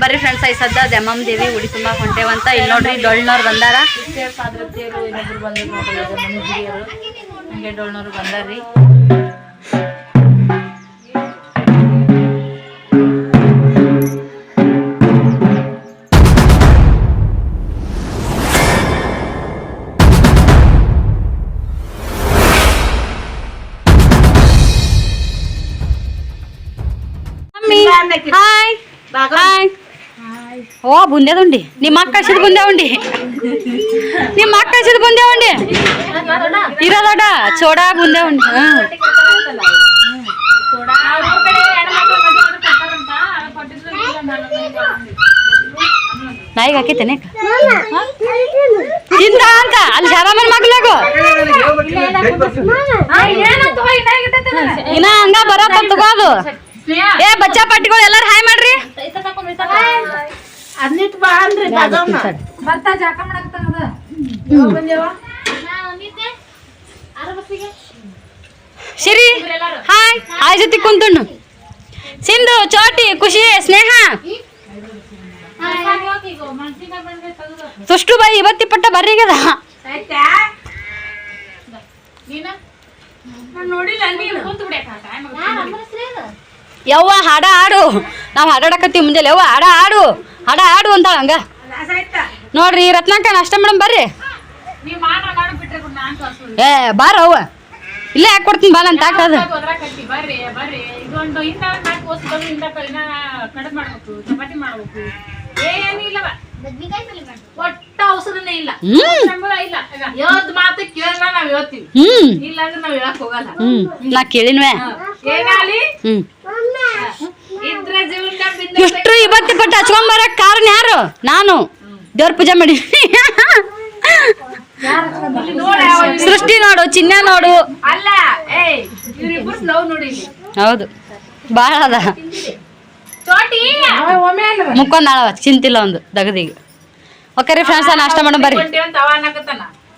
ಬರ್ರಿ friends I ಸದ್ದ ದೆಮ್ಮಮ್ ದೇವಿ, ಉಡಿ ತುಂಬ ಹೊಂಟೇವಂತ. ಇಲ್ಲಿ ನೋಡ್ರಿ ಡೊಳ್ನವ್ರು ಬಂದಾರ. ಇನ್ನೊಬ್ರು ಬಂದ್ರು ನೋಡ್ರಿ ಹಂಗೆ ಡೋಳ್ನವ್ರು ಬಂದಾರ್ರಿ. ಓ ಬುಂದ್ಯಾದ ಉಂಡಿ ನಿಮ್ಮ ಅಕ್ಕ ಕಳ್ಸಿದ ಬುಂದ್ಯಾ ಉಂಡಿ ನಿಮ್ಮ ಅಕ್ಕ ಕಳ್ಸಿದ ಬುಂದ್ಯಾ ಉಂಡಿ ಇರೋದೊಡ ಚೋಡಾ ಬುಂದ್ಯಾ ಉಂಡಿ ಹಾ ನಾಯಿಗೆ ಹಾಕೈತೇನೆ ತಿಂದ ಅಂತ ಅಲ್ಲಿ ಶಾರಾಮನ್ ಮಗ್ಲಾಗು ಇನ್ನ ಹಂಗ ಬರತ್ತ ತಗೋದು ಏ ಬಚ್ಚಾ ಪಟ್ಟಿಗಳು ಎಲ್ಲಾರು ಹಾಯ್ ಮಾಡ್ರಿ ಅದ್ನಿಟ್ ಬಾ ಅನ್ರಿ ಬರ್ತಾ ಜಾಕ ಶಿರಿ ಹಾಯ್. ಹಾಯ್ ಜೊತೆ ಕುಂತುಣ್ಣು ಸಿಂಧು ಚೋಟಿ ಖುಷಿ ಸ್ನೇಹ. ಸುಷ್ಟು ಬಾಯಿ ಇವತ್ತಿ ಪಟ್ಟ ಬರ್ರಿಗದ. ಯವ್ವ ಹಾಡ ಆಡು ನಾವು ಹಾಡಾಡಕತ್ತೀವಿ ಮುಂಜಾನೆ. ಯವ್ವ ಹಾಡ ಆಡು ಹಾಡ ಆಡು ಅಂತ ಹಂಗ. ನೋಡ್ರಿ ರತ್ನಾಕ ಅಷ್ಟ ಮೇಡಮ್ ಬರ್ರಿ. ಏ ಬಾರ ಅವ್ವ. ಇಲ್ಲೇ ಯಾಕೆ ಕೊಡ್ತೀನಿ ಬಾ ಅಂತ ಏನಿಲ್ಲವ ಒಟ್ಟ ಔಷಧನೇ ಇಲ್ಲ ಹ್ಮ್. ಸಂಬಳ ಇಲ್ಲ ಇವತ್ತು ಮಾತು ಕೇಳಿದ್ರೆ ನಾವ್ ಹೇಳ್ತೀವಿ ಹ್ಮ್. ಇಲ್ಲ ಅಂದ್ರೆ ನಾವ್ ಹೇಳಕ್ ಹೋಗಲ್ಲ ಹ್ಮ್ ನಾ ಕೇಳಿನ್ವೆ. ಏನಾಲಿ ಹ್ಮ್. ಇಷ್ಟು ಇವತ್ತಿ ಪಟ್ಟು ಹಚ್ಕೊಂಡ್ ಬರಕ್ ಕಾರಣ ಯಾರು? ನಾನು. ದೇವ್ರ ಪೂಜೆ ಮಾಡಿ. ಸೃಷ್ಟಿ ನೋಡು ಚಿನ್ನ ನೋಡು. ಹೌದು. ಭಾಳ ಅದ. ಚೋಟಿ ಮುಕ್ಕೊಂದಾಳವ ಚಿಂತಿಲ್ಲ ಒಂದು ದಗದಿಗೆ. ಓಕೆ ರೀ ಫ್ರೆಂಡ್ಸ್ ನಾಷ್ಟ ಮಾಡೋಣ ಬರ್ರಿ.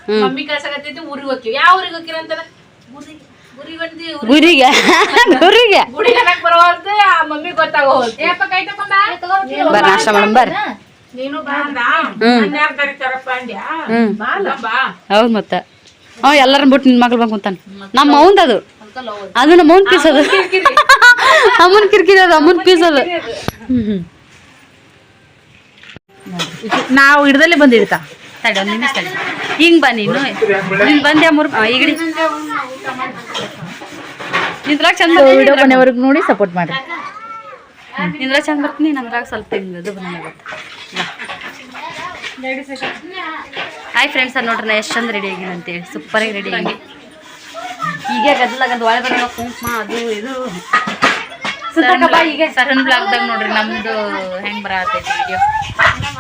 ಹ್ಮ್. ಮಮ್ಮಿ ಕಳ್ಸಕತ್ತೈತಿ ಊರಿಗೆ ಹೋಗ್ತೀವಿ. ಯಾವ ಊರಿಗೆ ಹೋಗ್ತೀರ ಅಂತಾರ ಊರಿಗೆ ಗುರಿಗೆ. ಗುರಿಗೆ. ಬರ್ರಿ ನಾಷ್ಟ ಮಾಡೋಣ ಬರ್ರಿ ನೀನು ಬಾ ಅಂದ ಹ್ಮ್. ಅನ್ಯಾರ್ ಕರೀತಾರಪ್ಪ ಅಂದ್ಯಾ? ಹ್ಮ್. ಬಾ ಅಲ್ಲ ಬಾ. ಹೌದು ಮತ್ತೆ. ಅವ ಎಲ್ಲರನ್ನ ಬಿಟ್ಟು ನಿನ್ ಮಗಳು ಬಂದು ಕುಂತಾನ. ನಮ್ಮ ಅವಂದ ಅದು. ಅದು. ನಮ್ಮ ಅವನ್ ಪೀಸ್ ಅದು. ಅಮ್ಮನ್ ಕಿರಿಕಿರಿ. ಅದು ಅಮ್ಮನ್ ಪೀಸ್ ಅದು. ನಾವು ಹಿಡ್ದಲ್ಲೇ ಬಂದಿರ್ತಾ ತಡಿ ಒಂದ್ ನಿಮಿಷ ತಡಿ ಹಿಂಗ್ ಬಾ ನೀನು. ನೀನ್ ಬಂದ್ಯಾ ಮೂರ್ ಈಗಡಿ. ನಿಂದ್ರಾಗ ಚಂದ ವಿಡಿಯೋ ಮನೆವರೆಗೂ ನೋಡಿ ಸಪೋರ್ಟ್ ಮಾಡಿ ನಿಂದ್ರಾಗ ಚಂದ ಬರ್ತೀನಿ ನಂದ್ರಾಗ ಸ್ವಲ್ಪ ಹಿಂಗ್ ಇದು ಬಂದಾಗತ್ತೆ ಹಾಯ್ ಫ್ರೆಂಡ್ಸ್ ನೋಡ್ರಿ ನಾ ಎಷ್ಟು ಚಂದ ರೆಡಿ ಆಗಿದೆ ಅಂತೇಳಿ. ಆಗಿ ರೆಡಿ ಆಗಿ ಈಗ ಗದ್ದಲಾಗಂತ ಒಳಗೆ ಬರೋ ಕುಂಕುಮ ಅದು ಇದು. ಸರನ್ ಬ್ಲಾಗ್ದಾಗ ನೋಡ್ರಿ ನಮ್ದು ಹೆಂಗ್ ಬರತೈತಿ ವಿಡಿಯೋ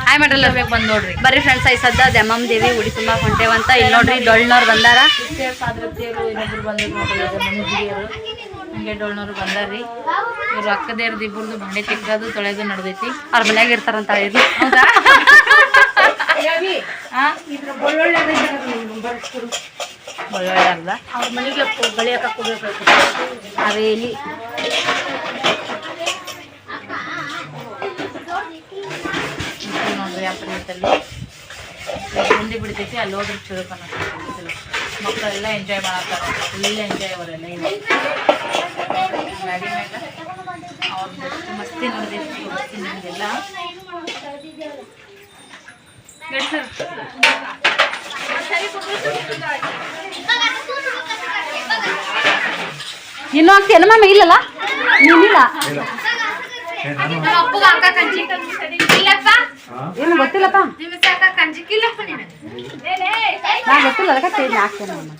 ಹಾಯ್ ಮಾಡಲ್ಲ ಬಂದು ಬಂದ್ ನೋಡ್ರಿ. ಬರ್ರಿ ಫ್ರೆಂಡ್ಸ್ ಐ ಸದ್ದ ದೆಮ್ಮಮ್ ದೇವಿ ಉಡಿ ತುಂಬ ಹೊಂಟೇವಂತ ಇಲ್ಲಿ ನೋಡ್ರಿ ಡೊಳ್ನವ್ರು ಬಂದಾರ. ಇನ್ನೊಬ್ರು ಬಂದ್ರು ನೋಡ್ರಿ ಹಂಗೆ ಡೊಳ್ನವ್ರು ಬಂದಾರ್ರಿ. ಇವ್ರು ಅಕ್ಕದೇರ್ದು ಇಬ್ಬರದು ಬಂಡೆ ತಿಕ್ಕದು ತೊಳೆದು ನಡೆದೈತಿ. ಅವ್ರ ಮನ್ಯಾಗ ಇರ್ತಾರಂತ ಇದು ಹೌದಾ? ಅವ್ರ ಮನೆಗೆ ಹೋಗ್ಬೇಕು ಪ್ಲೇಸಲ್ಲಿ ಮುಂದೆ ಬಿಡ್ತೈತಿ ಅಲ್ಲಿ ಹೋದ್ರೆ ಚಲೋ ಕಾಣಿಸ್ತೈತಿ ಮಕ್ಕಳೆಲ್ಲ ಎಂಜಾಯ್ ಮಾಡತ್ತಾರ. ಫುಲ್ ಎಂಜಾಯ್ ಅವರೆಲ್ಲ ಇಲ್ಲಿ. ಗಾಡಿ ಮ್ಯಾಗ ಅವ್ರದ್ದು ಮಸ್ತಿ ನೋಡಿದೈತಿ ಮಸ್ತಿ ನಿಮಗೆಲ್ಲ ಇನ್ನೂ ಆಗ್ತೀಯನ ಇಲ್ಲಲ್ಲ? ನೀನಿಲ್ಲ? ಏನು ಗೊತ್ತಿಲ್ಲಪ್ಪ? ನಾ ಗೊತ್ತಿಲ್ಲ ಅದಕ್ಕೆ ಚೇಂಜ್ ಹಾಕ್ತೇನೆ ಅಮ್ಮ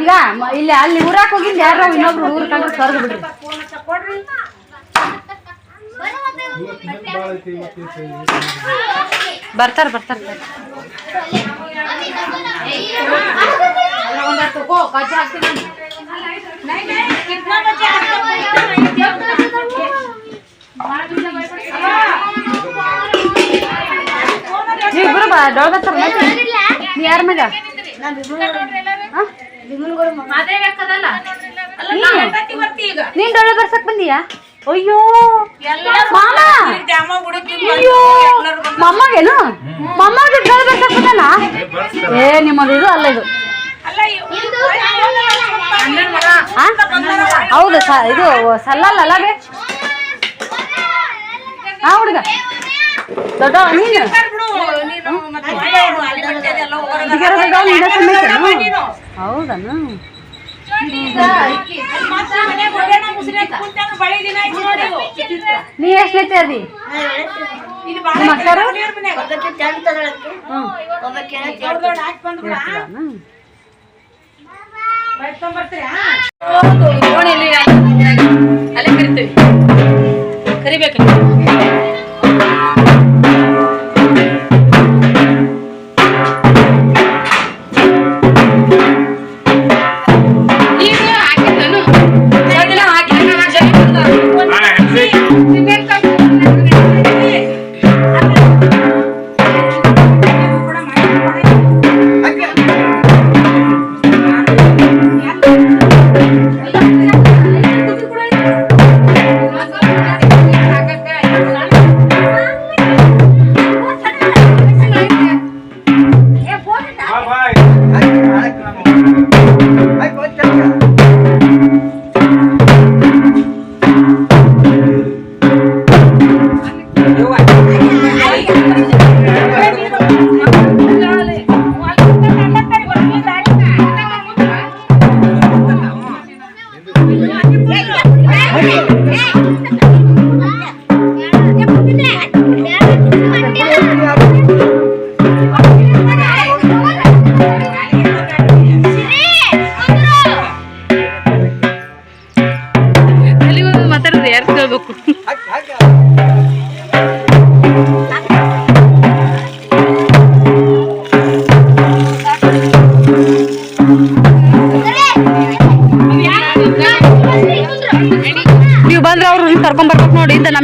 ಈಗ ಇಲ್ಲಿ ಅಲ್ಲಿ ಊರಾಕ್ ಹೋಗಿಂದ ಯಾರೋ ಇನ್ನೊಬ್ರು ಊರ್ ಕಂಡ್ರೆ ಕರ್ದು ಬಿಡ್ರಿ. ಬರ್ತಾರ ಬರ್ತಾರ. ಇಬ್ರು ಡೊಳ್ಗತ್ತಾರ ನೀ ಯಾರ ಮಗ? ನೀನ್ ಡೊಳ್ಳ ಬರ್ಸಕ್ ಬಂದಿಯಾ? ಅಯ್ಯೋ. ಮಮ್ಮಗೇನು ಮಮ್ಮಗೆ ಡೊಳ್ಳ ಬರ್ಸಕ್ ಬಂದಾನ ಏ ನಿಮ್ಮದು ಇದು ಅಲ್ಲ ಇದು? ಹೌದು ಸ- ಇದು ಸಲ್ಲಲ್ಲ ಅಲ್ಲ ಬೇ. ಹಾ ಹುಡುಗ. ದೊಡ್ಡ ನೀನು. ದೊಡ್ಡ? ಹೌದನು ನೀ ಎಷ್ಟೈತೆ ಅದಿ? ಅಲ್ಲೇ ಕರಿತೀವಿ ಕರಿಬೇಕು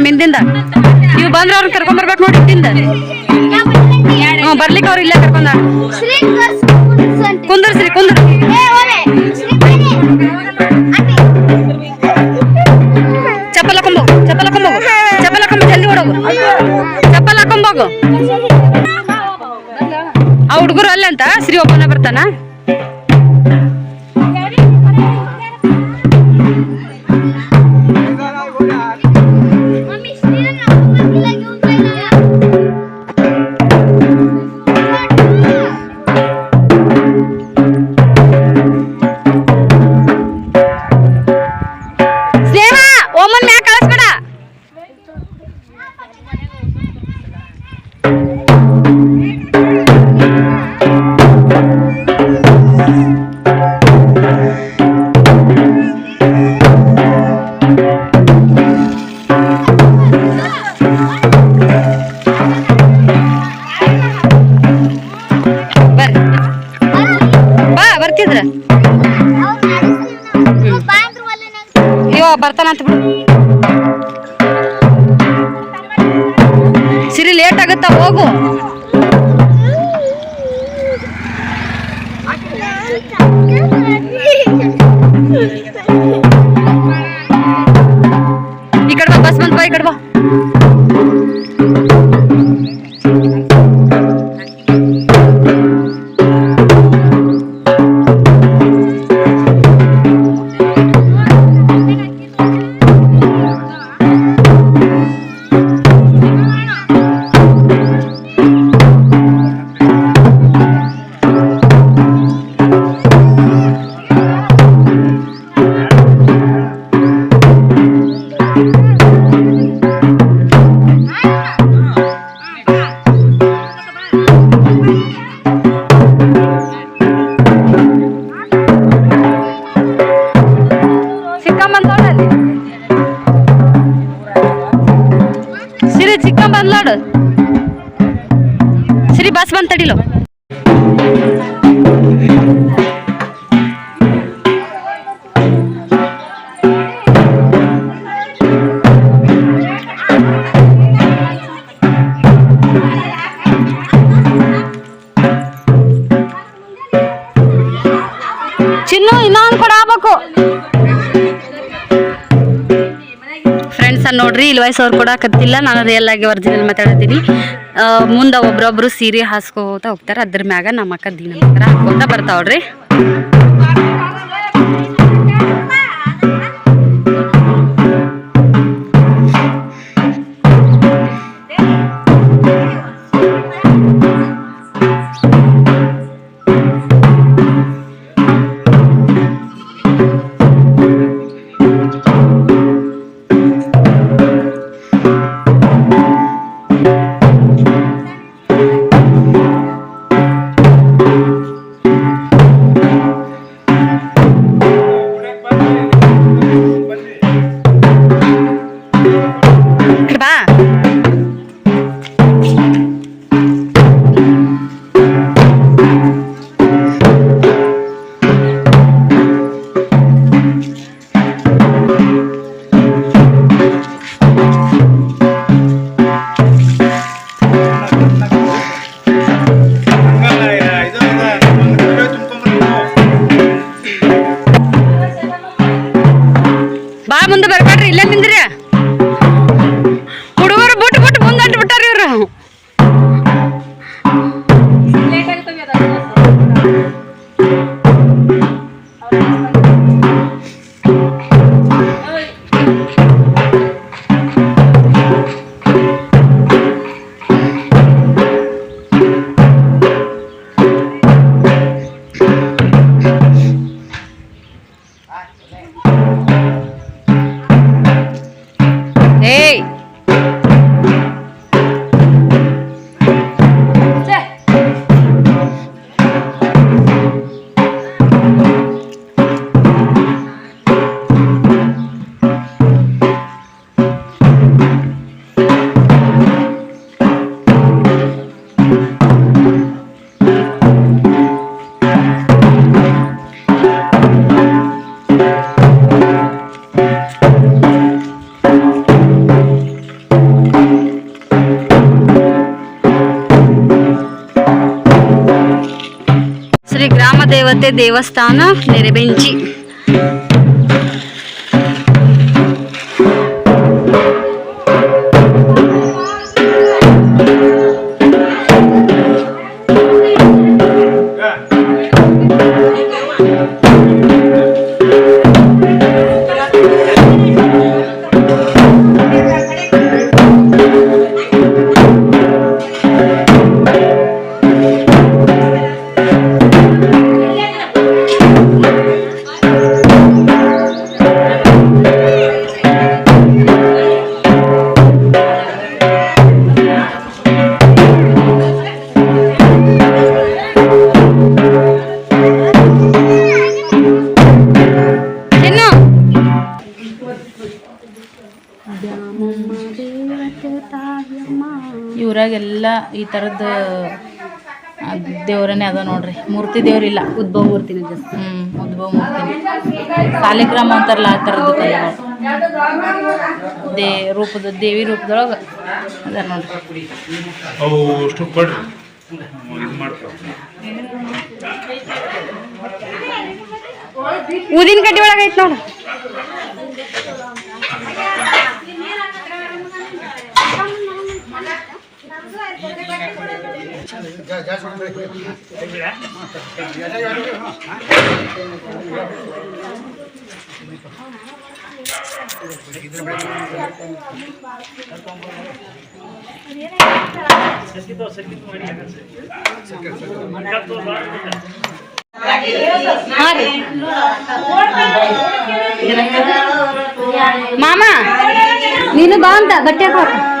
ಬರ್ಬೇಕು ನೋಡಿ ಇಂದ ನಮ್ಮ ಹಿಂದಿಂದ ನೀವು ಬಂದ್ರೆ ಅವ್ರನ್ನ ಕರ್ಕೊಂಡ್ ಬರ್ಬೇಕು ನೋಡಿ ಹಿಂದಿಂದ ಹ್ಞೂ ಬರ್ಲಿಕ್ಕೆ ಅವ್ರು ಇಲ್ಲೇ ಕರ್ಕೊಂಡ ಕುಂದರ್ಸ್ರಿ ಕುಂದ್ರಿ ಚಪ್ಪಲ್ ಹಾಕೊಂಬೋಗು ಚಪ್ಪಲ್ ಹಾಕೊಂಬೋಗು ಚಪ್ಪಲ್ ಹಾಕೊಂಬ ಜಲ್ದಿ ಓಡೋಗು ಚಪ್ಪಲ್ ಹಾಕೊಂಬೋಗು ಆ ಹುಡುಗರು ಅಲ್ಲಂತ ಶ್ರೀ ಒಬ್ಬನ ಬರ್ತಾನ ಹೋಗು. ನೋಡ್ರಿ ಇಲ್ಲಿ ವಯಸ್ಸು ಅವ್ರು ಕೊಡಕತ್ತಿಲ್ಲ ನಾನು ರಿಯಲ್ ಆಗಿ ಒರಿಜಿನಲ್ ಮಾತಾಡತ್ತೀನಿ ಮುಂದೆ ಒಬ್ರೊಬ್ರು ಸೀರೆ ಹಾಸ್ಕೋತ ಹೋಗ್ತಾರೆ. ಅದ್ರ ಮ್ಯಾಗ ನಮ್ಮ ಅಕ್ಕ ದಿನ ಹಾಕೋತ ಬರ್ತಾವ್ರಿ. ದೇವಸ್ಥಾನ ನೆರೆಬೆಂಚಿ ಥರದ್ದು ದೇವರನ್ನೇ ಅದ ನೋಡ್ರಿ. ಮೂರ್ತಿ ದೇವ್ರಿಲ್ಲ. ಉದ್ಭವ ಮೂರ್ತಿನ ಜಾಸ್ತಿ ಹ್ಮ್ ಉದ್ಭವ ಮೂರ್ತಿ ಸಾಲಿಗ್ರಾಮ ಅಂತಾರಲ್ಲ ಆ ಥರದ್ದು ಕಲ್ಲುಗಳು ದೇ ರೂಪದ ದೇವಿ ರೂಪದೊಳಗೆ ಅದ ನೋಡ್ರಿ. ಅವು ಅಷ್ಟು ಕೊಡ್ರಿ. ಇದು ಮಾಡ್ತಾರೆ ಊದಿನ ಕಡ್ಡಿ ಒಳಗೆ ಐತೆ ನೋಡು. ಮಾಮ ನೀನು ಬಾ ಅಂತ ಬಟ್ಟೆ ಹಾಕು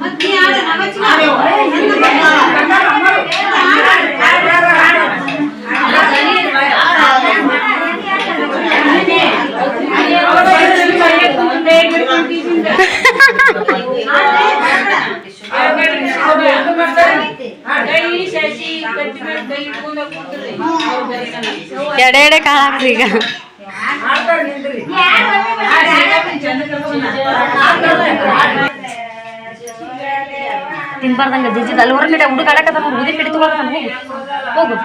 ಮತ್ತೆ ಆಡ ನವಚನ ಎಡೆ ಎಡೆ ಕಾಳು ಹಾಕ್ರಿ ಈಗ. ತಿನ್ಬಾರ್ದಂಗ ಜಿಜ್ಜಿದ ಅಲ್ಲಿ ಹೊರಗಡೆ ಹುಡುಗ ಆಡಕತ್ತ ನೋಡಿ ಉದಿ ಹೋಗು. ಹೋಗು.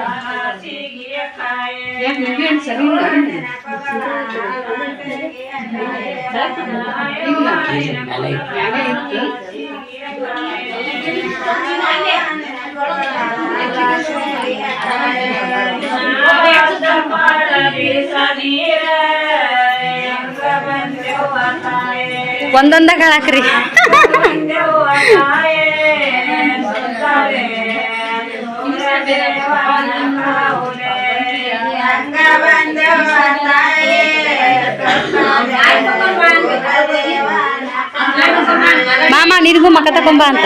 ಕಾಳು ಹಾಕ್ರಿ ಮಾಮ ನಿನಗೂ ಮಕ್ಕ ತಕೊಂಬ ಅಂತ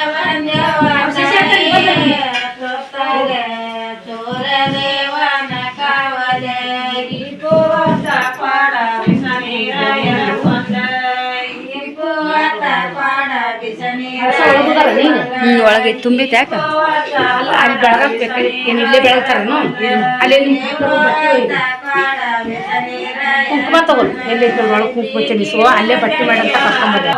ಹ್ಮ್ ಒಳಗೆ ತುಂಬೈತೆ ಯಾಕೆ ಅಲ್ಲಿ ಬೆಳಗಾಗ್ಬೇಕು ಏನು ಇಲ್ಲೇ ಬೆಳಗ್ತಾರನು ಅಲ್ಲಿ ಕುಂಕುಮ ತಗೊಳ್ಳಿ. ಎಲ್ಲಿ ಒಳಗೆ ಕುಂಕುಮ ಚೆನ್ನಿಸುವ ಅಲ್ಲೇ ಬಟ್ಟೆ ಅಂತ ಕರ್ಕೊಂಬಂದ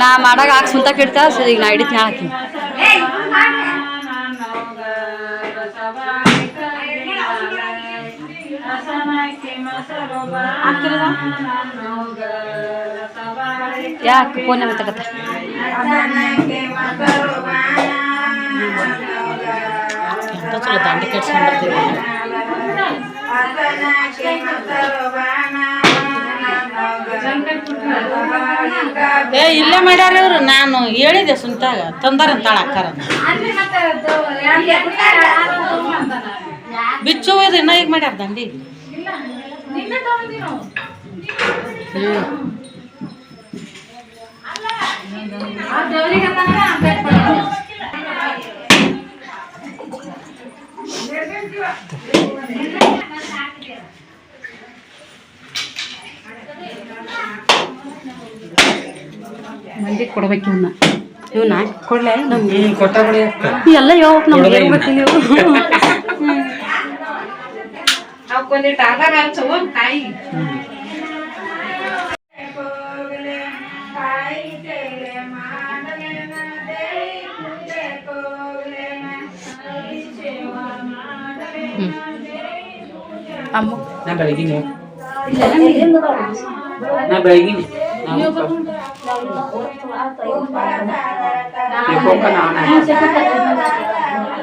ನಾ ಮಾಡಾಗ ಹಾಕಿ ಸುಂತ ಕೆಡ್ತಾ ಸರಿ ಈಗ ನಾ ಹಿಡಿತೀನಿ ಹಾಕಿ. ಯಾಕೆ ಫೋನ್ ತಗತ್ತ ಚಲೋ ದಾಂಡಿ ಕಟ್ಸ್ಕೊಂಡ್ ಬರ್ತೀವಿ ಏ ಇಲ್ಲೇ ಮಾಡ್ಯಾರ ಇವ್ರು. ನಾನು ಹೇಳಿದೆ ಸುಂತಾಗ. ತಂದಾರಂತಾಳ ಅಕ್ಕಾರ ಬಿಚ್ಚು ಇದು ಇನ್ನ ಈಗ ಮಾಡ್ಯಾರ ದಂಡಿ. ಮಂದಿ ಕೊಡ್ಬೇಕು ಇವನ್ನ ಇವನ್ನ ಕೊಡ್ಲೆ? ನಮ್ಗೆ ಕೊಟ್ಟ ಎಲ್ಲ ಯಾವ ನಮ್ಗೆ. ಗೊತ್ತಿಲ್ಲ కొన్ని ఆధారాలు కాయి అమ్మ నా బడిగిని నా బడిగిని చెప్పక నా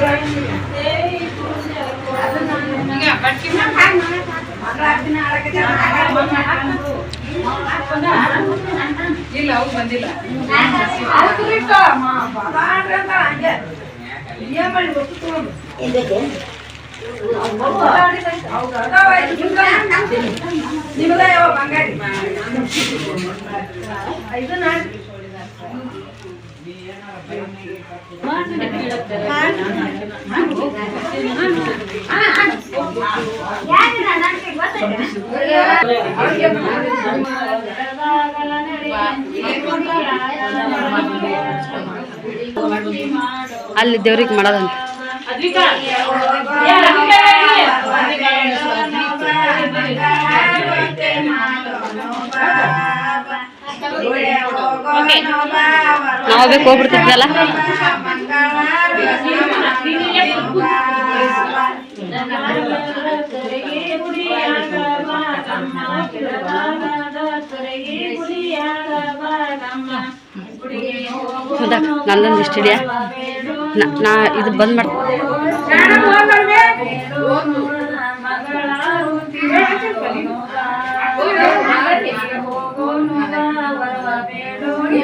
ಮಾಡಲೇನ ದೇವಿ ಪೂಜೆ ಇಲ್ಲ ಅವ್ರು ಬಂದಿಲ್ಲ ಅಲ್ಲಿ ದೇವ್ರಿಗೆ ಮಾಡೋದಂತ. ನಾವು ಬೇಕು ಹೋಗ್ಬಿಡ್ತಿದ್ವಲ್ಲ ಹೌದಾ ನಂದೊಂದು ಇಷ್ಟ ಹಿಡಿಯ ನಾ ಇದು ಬಂದ್ ಮಾಡ್